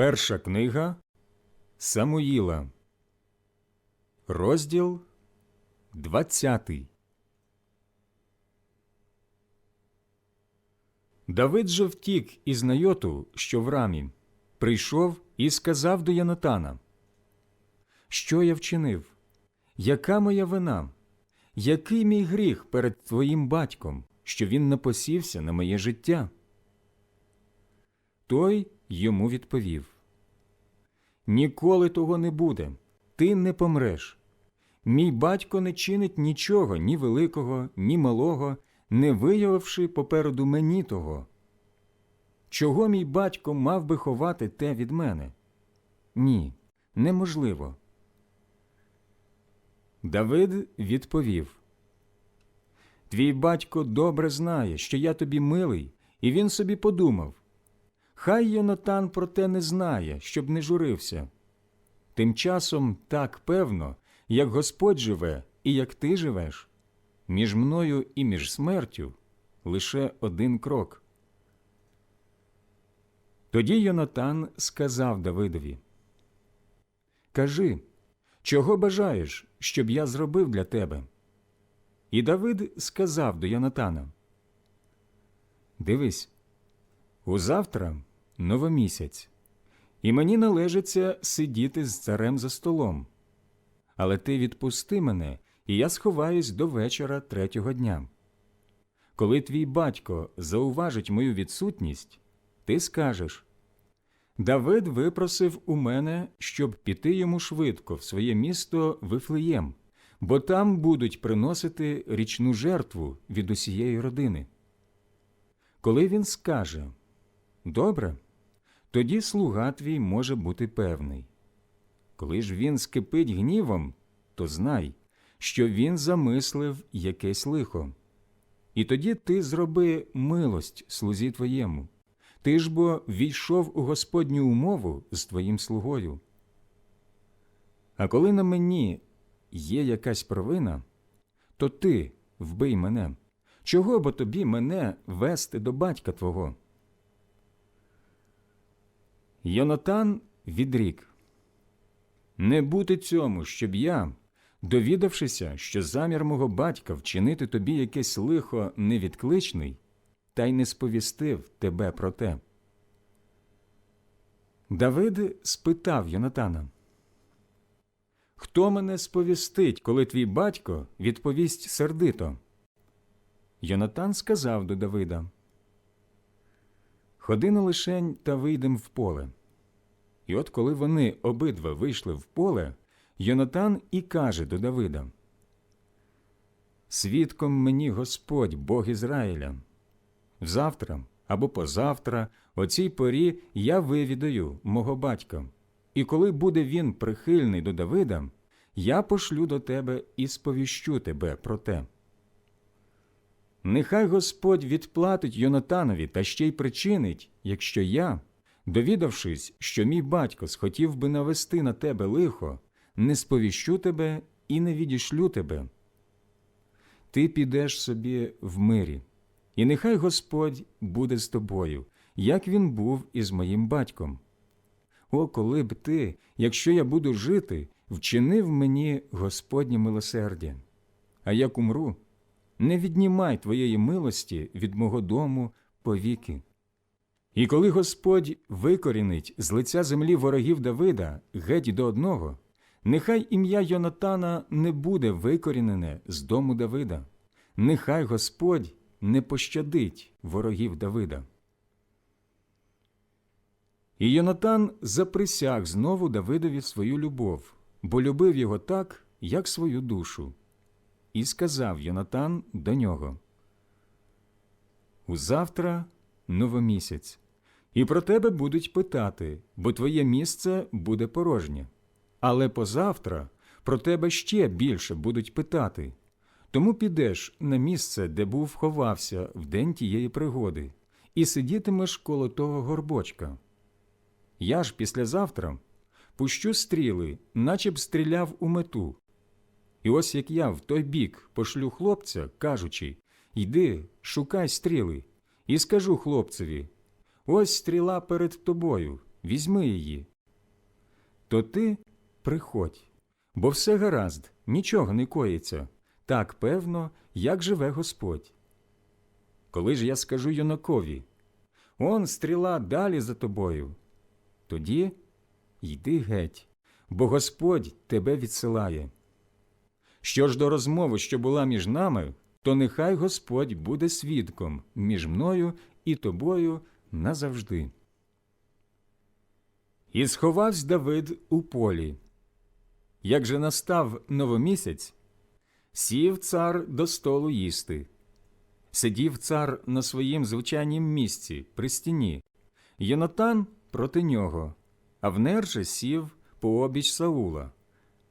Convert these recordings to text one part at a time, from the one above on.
Перша книга Самуїла, розділ 20. Давид же втік із Найоту, що в рамі, прийшов і сказав до Янатана, Що я вчинив? Яка моя вина? Який мій гріх перед твоїм батьком, що він напосівся на моє життя? Той йому відповів Ніколи того не буде, ти не помреш. Мій батько не чинить нічого, ні великого, ні малого, не виявивши попереду мені того. Чого мій батько мав би ховати те від мене? Ні, неможливо. Давид відповів Твій батько добре знає, що я тобі милий, і він собі подумав Хай Йонатан про те не знає, щоб не журився. Тим часом так певно, як Господь живе і як ти живеш, між мною і між смертю лише один крок. Тоді Йонатан сказав Давидові Кажи, чого бажаєш, щоб я зробив для тебе? І Давид сказав до Йонатана Дивись, узавтра новомісяць, і мені належиться сидіти з царем за столом. Але ти відпусти мене, і я сховаюсь до вечора третього дня. Коли твій батько зауважить мою відсутність, ти скажеш Давид випросив у мене, щоб піти йому швидко в своє місто Вифлеєм, бо там будуть приносити річну жертву від усієї родини. Коли він скаже Добре, тоді слуга твій може бути певний. Коли ж він скипить гнівом, то знай, що він замислив якесь лихо. І тоді ти зроби милость слузі твоєму. Ти ж бо війшов у Господню умову з твоїм слугою. А коли на мені є якась провина, то ти вбий мене. Чого бо тобі мене вести до батька твого? Йонатан відрік Не бути цьому, щоб я, довідавшися, що замір мого батька вчинити тобі якесь лихо невідкличний, та й не сповістив тебе про те. Давид спитав Йонатана Хто мене сповістить, коли твій батько відповість сердито? Йонатан сказав до Давида Ходи на лишень та вийдем в поле. І от коли вони обидва вийшли в поле, Йонатан і каже до Давида Свідком мені Господь, Бог Ізраїля. Завтра або позавтра, о цій порі я вивідаю мого батька, і коли буде він прихильний до Давида, я пошлю до тебе і сповіщу тебе про те. Нехай Господь відплатить Йонатанові та ще й причинить, якщо я, довідавшись, що мій батько схотів би навести на тебе лихо, не сповіщу тебе і не відішлю тебе. Ти підеш собі в мирі, і нехай Господь буде з тобою, як він був із моїм батьком. О, коли б ти, якщо я буду жити, вчинив мені Господнє милосердя, а як умру, не віднімай твоєї милості від мого дому повіки. І коли Господь викорінить з лиця землі ворогів Давида геть до одного, нехай ім'я Йонатана не буде викорінене з дому Давида, нехай Господь не пощадить ворогів Давида. І Йонатан заприсяг знову Давидові свою любов, бо любив його так, як свою душу. І сказав Йонатан до нього Узавтра новомісяць, і про тебе будуть питати, бо твоє місце буде порожнє. Але позавтра про тебе ще більше будуть питати. Тому підеш на місце, де був ховався в день тієї пригоди, і сидітимеш коло того горбочка. Я ж післязавтра пущу стріли, наче б стріляв у мету. І ось як я в той бік пошлю хлопця, кажучи Йди, шукай стріли, і скажу хлопцеві Ось стріла перед тобою, візьми її. То ти приходь, бо все гаразд, нічого не коїться, так певно, як живе Господь. Коли ж я скажу юнакові, он стріла далі за тобою, тоді йди геть, бо Господь тебе відсилає. Що ж до розмови, що була між нами, то нехай Господь буде свідком між мною і тобою назавжди. І сховався Давид у полі. Як же настав новомісяць, сів цар до столу їсти. Сидів цар на своїм звичайнім місці при стіні, Єнотан проти нього, Авнер же сів пообіч Саула,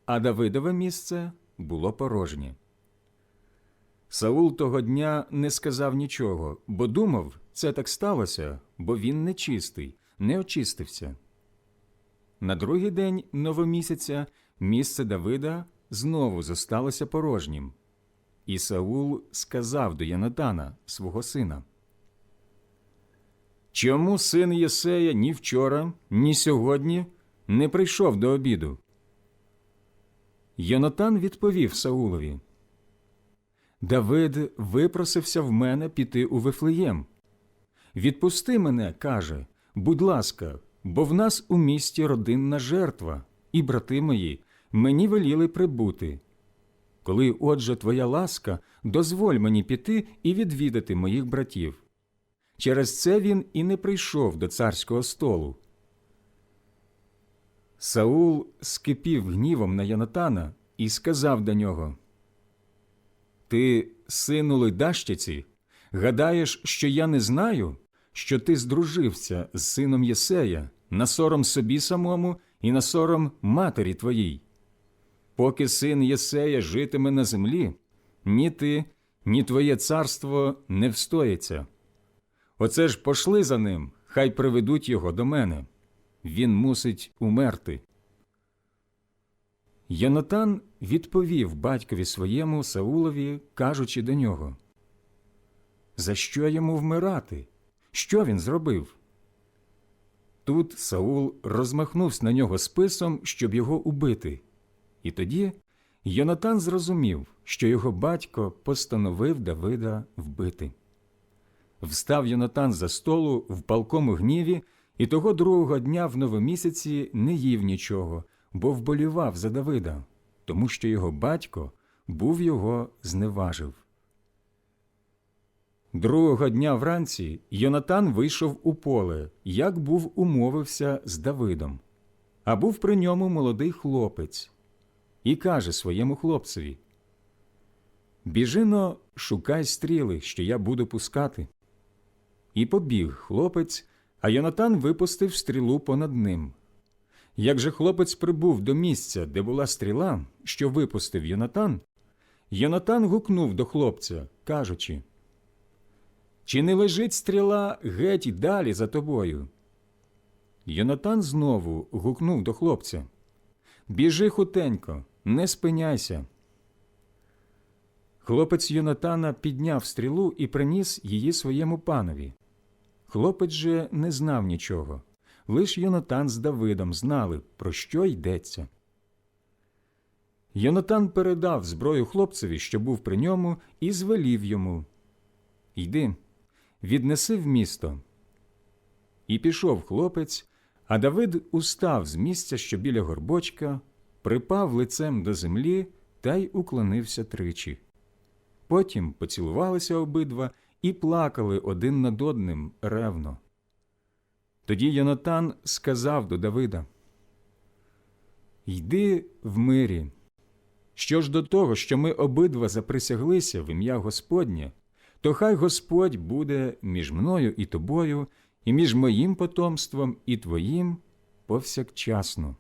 а Давидове місце було порожнє. Саул того дня не сказав нічого, бо думав, це так сталося, бо він нечистий, не очистився. На другий день новомісяця місце Давида знову зосталося порожнім. І Саул сказав до Янатана, свого сина. Чому син Єсея ні вчора, ні сьогодні не прийшов до обіду? Йонатан відповів Саулові. Давид випросився в мене піти у Вифлеєм. Відпусти мене, каже, будь ласка, бо в нас у місті родинна жертва, і брати мої мені веліли прибути. Коли, отже, твоя ласка, дозволь мені піти і відвідати моїх братів. Через це він і не прийшов до царського столу. Саул скипів гнівом на Янатана і сказав до нього Ти, сину Лойдащиці, гадаєш, що я не знаю, що ти здружився з сином Єсея на сором собі самому і на сором матері твоїй. Поки син Єсея житиме на землі, ні ти, ні твоє царство не встоїться. Оце ж пошли за ним, хай приведуть його до мене. Він мусить умерти. Янотан відповів батькові своєму Саулові, кажучи до нього За що йому вмирати? Що він зробив? Тут Саул розмахнувся на нього списом, щоб його убити. І тоді Йонатан зрозумів, що його батько постановив Давида вбити. Встав Йонатан за столу в палкому гніві, і того другого дня в новомісяці не їв нічого, бо вболівав за Давида, тому що його батько був його зневажив. Другого дня вранці Йонатан вийшов у поле, як був умовився з Давидом. А був при ньому молодий хлопець, і каже своєму хлопцеві Біжино, шукай стріли, що я буду пускати. І побіг хлопець, а Йонатан випустив стрілу понад ним. Як же хлопець прибув до місця, де була стріла, що випустив Йонатан, Йонатан гукнув до хлопця, кажучи Чи не лежить стріла геть далі за тобою? Йонатан знову гукнув до хлопця Біжи хутенько, не спиняйся. Хлопець Йонатана підняв стрілу і приніс її своєму панові. Хлопець же не знав нічого. Лиш Йонатан з Давидом знали, про що йдеться. Йонатан передав зброю хлопцеві, що був при ньому, і звелів йому Йди, віднеси в місто. І пішов хлопець, а Давид устав з місця, що біля горбочка, припав лицем до землі та й уклонився тричі. Потім поцілувалися обидва і плакали один над одним ревно. Тоді Йонатан сказав до Давида Йди в мирі. Що ж до того, що ми обидва заприсяглися в ім'я Господнє, то хай Господь буде між мною і тобою, і між моїм потомством і твоїм повсякчасно.